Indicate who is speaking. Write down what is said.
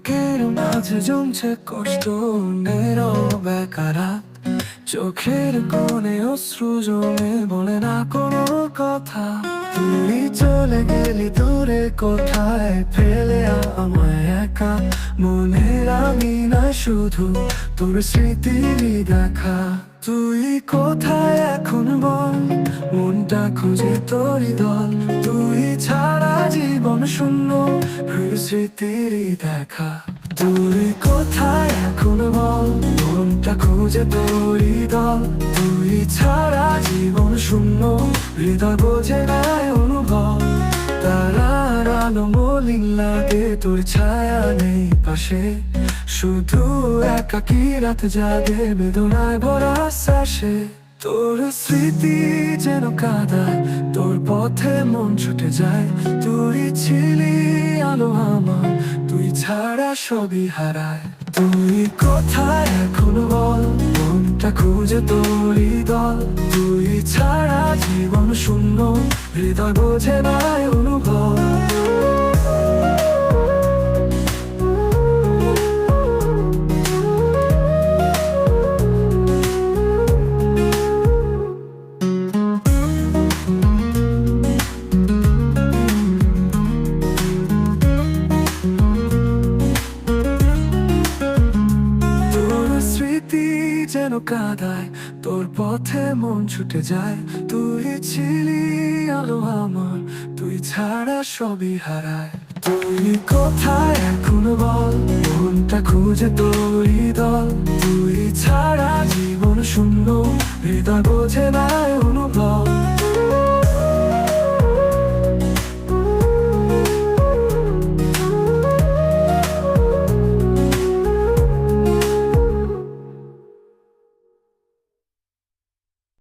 Speaker 1: বুকের মাঝে জমছে কষ্ট নীরব চোখের কোণে অশ্রু জমে বলে না কোনো কথা। তুই চলে গেলি দূরে কোথায়? ফেলে আমায় একা। মনের আমি না শুধু তোর স্মৃতিরই দেখা। তুই কোথায় এখন বল? মনটা খুঁজে তোরই দল। তুই প্রিয় স্মৃতিরই দেখা। তুই কোথায় এখন বল? মনটা খুঁজে তোরই দল। তুই ছাড়া জীবন শূন্য, হৃদয় বোঝে নাই অনুভব। তারার আলো মলিন লাগে, তোর ছায়া নেই পাশে। শুধু একাকি রাত জাগে, বেদনায় ভরা শ্বাসে। তোর স্মৃতি যেন কাদায় তোর পথে মন ছুটে যায়। তুই ছিলি আলো আমার, তুই ছাড়া সবই হারায়। তুই কোথায় এখন বল, মনটা খুঁজে তোরই দল। তুই ছাড়া জীবন শূন্য, হৃদয় বোঝে নাই অনুভব। কাদায়, তোর পথে মন ছুটে যায়। তুই ছিলি আলো আমার, তুই ছাড়া সবই হারায়। তুই কোথায় এখন বল, মনটা খুঁজে তোরই দল। তুই ছাড়া জীবন শূন্য, হৃদয় বোঝে অনুভব